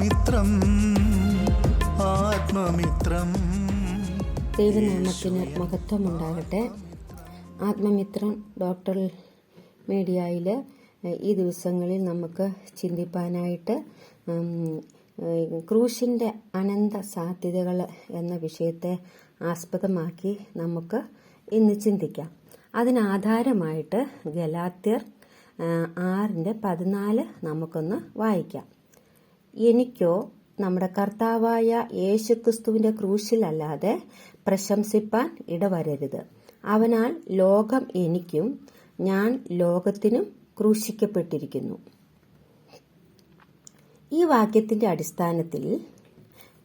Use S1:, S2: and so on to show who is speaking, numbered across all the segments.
S1: ആത്മമിത്രം ആത്മമിത്രം.
S2: ദൈവനാമത്തിന് മഹത്വമുണ്ടാകട്ടെ. ആത്മമിത്രം ഡോക്ടർ മീഡിയയിൽ ഈ ദിവസങ്ങളിൽ നമുക്ക് ചിന്തിപ്പാനായിട്ട് ക്രൂശിന്റെ അനന്ത സാധ്യതകൾ എന്ന വിഷയത്തെ ആസ്പദമാക്കി നമുക്ക് ഇന്ന് ചിന്തിക്കാം. അതിനാധാരമായിട്ട് ഗലാത്യർ ആറിന്റെ പതിനാല് നമുക്കൊന്ന് വായിക്കാം. എനിക്കോ നമ്മുടെ കർത്താവായ യേശുക്രിസ്തുവിന്റെ ക്രൂശിലല്ലാതെ പ്രശംസിപ്പാൻ ഇടവരരുത്. അവനാൽ ലോകം എനിക്കും ഞാൻ ലോകത്തിനും ക്രൂശിക്കപ്പെട്ടിരിക്കുന്നു. ഈ വാക്യത്തിന്റെ അടിസ്ഥാനത്തിൽ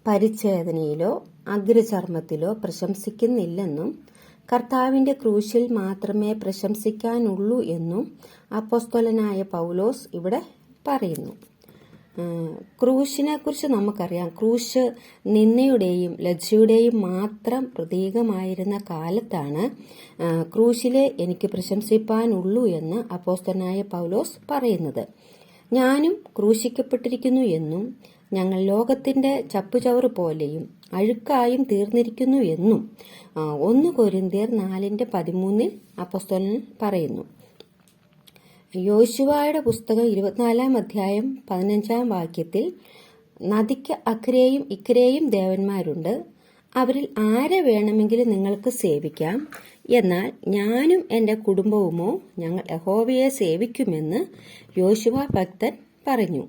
S2: പരിച്ഛേദനയിലോ അഗ്രചർമ്മത്തിലോ പ്രശംസിക്കുന്നില്ലെന്നും കർത്താവിന്റെ ക്രൂശിൽ മാത്രമേ പ്രശംസിക്കാനുള്ളൂ എന്നും അപ്പോസ്തലനായ പൗലോസ് ഇവിടെ പറയുന്നു. ക്രൂശിനെ കുറിച്ച് നമുക്കറിയാം. ക്രൂശ് നിന്നയുടെയും ലജ്ജയുടെയും മാത്രം പ്രതീകമായിരുന്ന കാലത്താണ് ക്രൂശിലെ എനിക്ക് പ്രശംസിപ്പാനുള്ളൂ എന്ന് അപ്പോസ്തനായ പൗലോസ് പറയുന്നത്. ഞാനും ക്രൂശിക്കപ്പെട്ടിരിക്കുന്നു എന്നും ഞങ്ങൾ ലോകത്തിന്റെ ചപ്പുചവറ് പോലെയും അഴുക്കായും തീർന്നിരിക്കുന്നു എന്നും ഒന്ന് കൊരിന്തിയർ നാലിന്റെ പതിമൂന്നിൽ അപ്പോസ്തലൻ പറയുന്നു. യോശുവയുടെ പുസ്തകം ഇരുപത്തിനാലാം അധ്യായം പതിനഞ്ചാം വാക്യത്തിൽ നദിക്ക് അക്കരെയും ഇക്കരെയും ദേവന്മാരുണ്ട്. അവരിൽ ആരെ വേണമെങ്കിലും നിങ്ങൾക്ക് സേവിക്കാം. എന്നാൽ ഞാനും എന്റെ കുടുംബവുമോ ഞങ്ങൾ യഹോവയെ സേവിക്കുമെന്ന് യോശുവ ഭക്തൻ പറഞ്ഞു.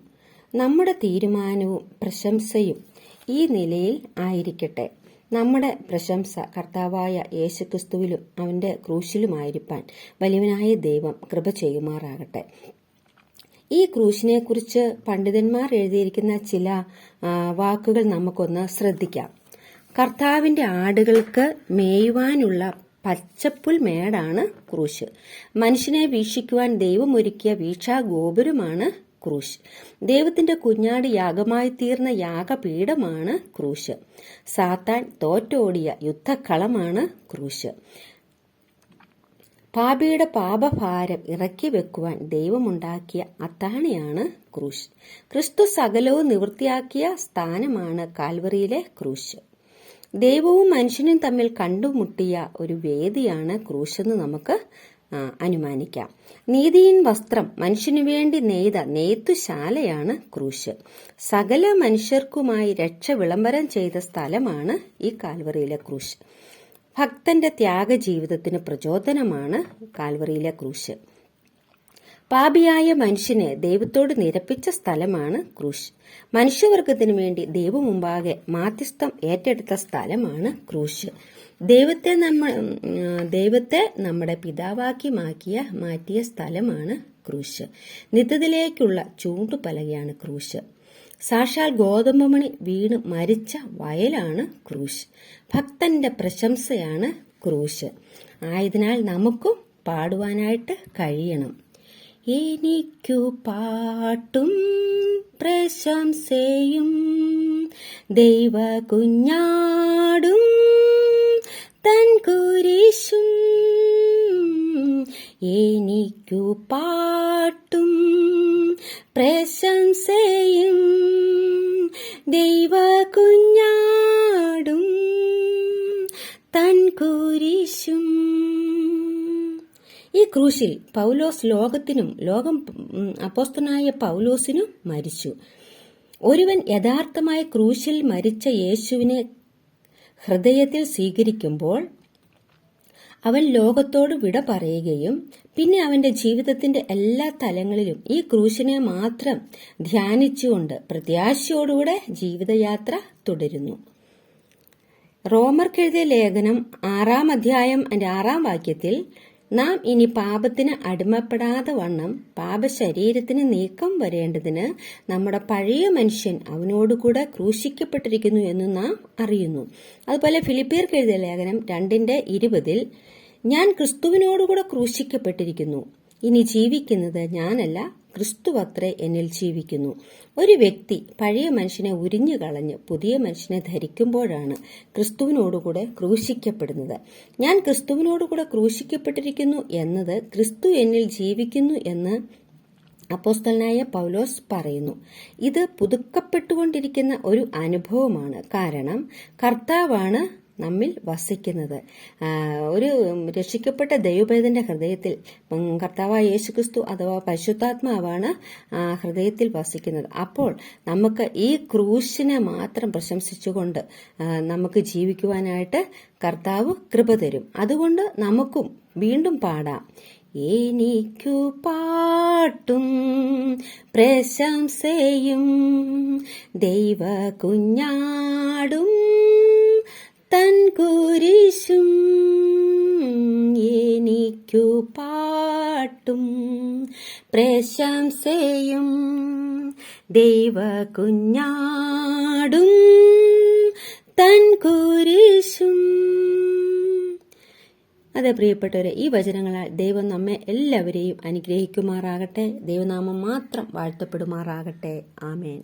S2: നമ്മുടെ തീരുമാനവും പ്രശംസയും ഈ നിലയിൽ ആയിരിക്കട്ടെ. നമ്മുടെ പ്രശംസ കർത്താവായ യേശുക്രിസ്തുവിലും അവന്റെ ക്രൂശിലുമായിരിക്കാൻ വലിയവനായ ദൈവം കൃപ ചെയ്യുമാറാകട്ടെ. ഈ ക്രൂശിനെ കുറിച്ച് പണ്ഡിതന്മാർ എഴുതിയിരിക്കുന്ന ചില വാക്കുകൾ നമുക്കൊന്ന് ശ്രദ്ധിക്കാം. കർത്താവിന്റെ ആടുകൾക്ക് മേയുവാനുള്ള പച്ചപ്പുൽ മേടാണ് ക്രൂശ്. മനുഷ്യനെ വീക്ഷിക്കുവാൻ ദൈവം ഒരുക്കിയ വീക്ഷാ ഗോപുരമാണ് ക്രൂശ്. ദൈവത്തിന്റെ കുഞ്ഞാട് യാഗമായി തീർന്ന യാഗപീഠമാണ് ക്രൂശ്. സാത്താൻ തോറ്റോടിയ യുദ്ധക്കളമാണ് ക്രൂശ്. പാപിയുടെ പാപഭാരം ഇറക്കി വെക്കുവാൻ ദൈവമുണ്ടാക്കിയ അത്താണിയാണ് ക്രൂശ്. ക്രിസ്തു സകലവും നിവൃത്തിയാക്കിയ സ്ഥാനമാണ് കാൽവറിയിലെ ക്രൂശ്. ദൈവവും മനുഷ്യനും തമ്മിൽ കണ്ടുമുട്ടിയ ഒരു വേദിയാണ് ക്രൂശെന്ന് നമുക്ക് അനുമാനിക്കാം. നീതിയിൻ വസ്ത്രം മനുഷ്യനു വേണ്ടി നെയ്ത നെയ്ത്തുശാലയാണ് ക്രൂശ്. സകല മനുഷ്യർക്കുമായി രക്ഷ വിളംബരം ചെയ്ത സ്ഥലമാണ് ഈ കാൽവറിയിലെ ക്രൂശ്. ഭക്തന്റെ ത്യാഗ ജീവിതത്തിന് പ്രചോദനമാണ് കാൽവറിയിലെ ക്രൂശ്. പാപിയായ മനുഷ്യനെ ദൈവത്തോട് നിരപ്പിച്ച സ്ഥലമാണ് ക്രൂശ്. മനുഷ്യവർഗത്തിനു വേണ്ടി ദൈവമുമ്പാകെ മാധ്യസ്ഥം ഏറ്റെടുത്ത സ്ഥലമാണ് ക്രൂശ്. ദൈവത്തെ നമ്മൾ ദൈവത്തെ നമ്മുടെ പിതാവാക്കി മാക്കിയ മാറ്റിയ സ്ഥലമാണ് ക്രൂശ്. നിത്യത്തിലേക്കുള്ള ചൂണ്ടുപലകയാണ് ക്രൂശ്. സാക്ഷാൽ ഗോതമ്പമണി വീണ് മരിച്ച വയലാണ് ക്രൂശ്. ഭക്തന്റെ പ്രശംസയാണ് ക്രൂശ്. ആയതിനാൽ നമുക്കും പാടുവാനായിട്ട് കഴിയണം. എനിക്കു പാട്ടും പ്രശംസയും ദൈവ കുഞ്ഞാടും തൻ കുരിശും എനിക്കു പാട്ടും പ്രശംസയും ദൈവ ക്രൂശിൽ പൗലോസ് ലോകത്തിനും ലോകം അപ്പോസ്തനായ പൗലോസിനും മരിച്ചു. ഒരുവൻ യഥാർത്ഥമായ ക്രൂശിൽ മരിച്ച യേശുവിനെ ഹൃദയത്തിൽ സ്വീകരിക്കുമ്പോൾ അവൻ ലോകത്തോട് വിട പറയുകയും പിന്നെ അവന്റെ ജീവിതത്തിന്റെ എല്ലാ തലങ്ങളിലും ഈ ക്രൂശിനെ മാത്രം ധ്യാനിച്ചുകൊണ്ട് പ്രത്യാശയോടുകൂടെ ജീവിതയാത്ര തുടരുന്നു. റോമർക്കെഴുതിയ ലേഖനം ആറാം അധ്യായം ആറാം വാക്യത്തിൽ നാം ഇനി പാപത്തിന് അടിമപ്പെടാതെ വണ്ണം പാപശരീരത്തിന് നീക്കം വരേണ്ടതിന് നമ്മുടെ പഴയ മനുഷ്യൻ അവനോടുകൂടെ ക്രൂശിക്കപ്പെട്ടിരിക്കുന്നു എന്ന് നാം അറിയുന്നു. അതുപോലെ ഫിലിപ്പിയർക്ക് എഴുതിയ ലേഖനം രണ്ടിന്റെ ഇരുപതിൽ ഞാൻ ക്രിസ്തുവിനോടുകൂടെ ക്രൂശിക്കപ്പെട്ടിരിക്കുന്നു. ഇനി ജീവിക്കുന്നത് ഞാനല്ല ക്രിസ്തുവത്രേ എന്നിൽ ജീവിക്കുന്നു. ഒരു വ്യക്തി പഴയ മനുഷ്യനെ ഉരിഞ്ഞു കളഞ്ഞ് പുതിയ മനുഷ്യനെ ധരിക്കുമ്പോഴാണ് ക്രിസ്തുവിനോടുകൂടെ ക്രൂശിക്കപ്പെടുന്നത്. ഞാൻ ക്രിസ്തുവിനോടുകൂടെ ക്രൂശിക്കപ്പെട്ടിരിക്കുന്നു എന്നത് ക്രിസ്തു എന്നിൽ ജീവിക്കുന്നു എന്ന് അപ്പോസ്തലനായ പൗലോസ് പറയുന്നു. ഇത് പുതുക്കപ്പെട്ടുകൊണ്ടിരിക്കുന്ന ഒരു അനുഭവമാണ്. കാരണം കർത്താവാണ് നമ്മിൽ വസിക്കുന്നത്. ഒരു രക്ഷിക്കപ്പെട്ട ദൈവഭേദന്റെ ഹൃദയത്തിൽ കർത്താവായ യേശുക്രിസ്തു അഥവാ പരിശുദ്ധാത്മാവാണ് ഹൃദയത്തിൽ വസിക്കുന്നത്. അപ്പോൾ നമുക്ക് ഈ ക്രൂശിനെ മാത്രം പ്രശംസിച്ചുകൊണ്ട് നമുക്ക് ജീവിക്കുവാനായിട്ട് കർത്താവ് കൃപ തരും. അതുകൊണ്ട് നമുക്കും വീണ്ടും പാടാം. എനിക്കു പാട്ടും പ്രശംസയും ദൈവ കുഞ്ഞാടും തൻ കുരിശും എനിക്കു പാട്ടും പ്രശംസയും ദൈവ കുഞ്ഞാടും തൻ കുരിശും. അതെ പ്രിയപ്പെട്ടവരെ ഈ വചനങ്ങളാൽ ദൈവം നമ്മെ എല്ലാവരെയും അനുഗ്രഹിക്കുമാറാകട്ടെ. ദൈവനാമം മാത്രം വാഴ്ത്തപ്പെടുമാറാകട്ടെ. ആമേൻ.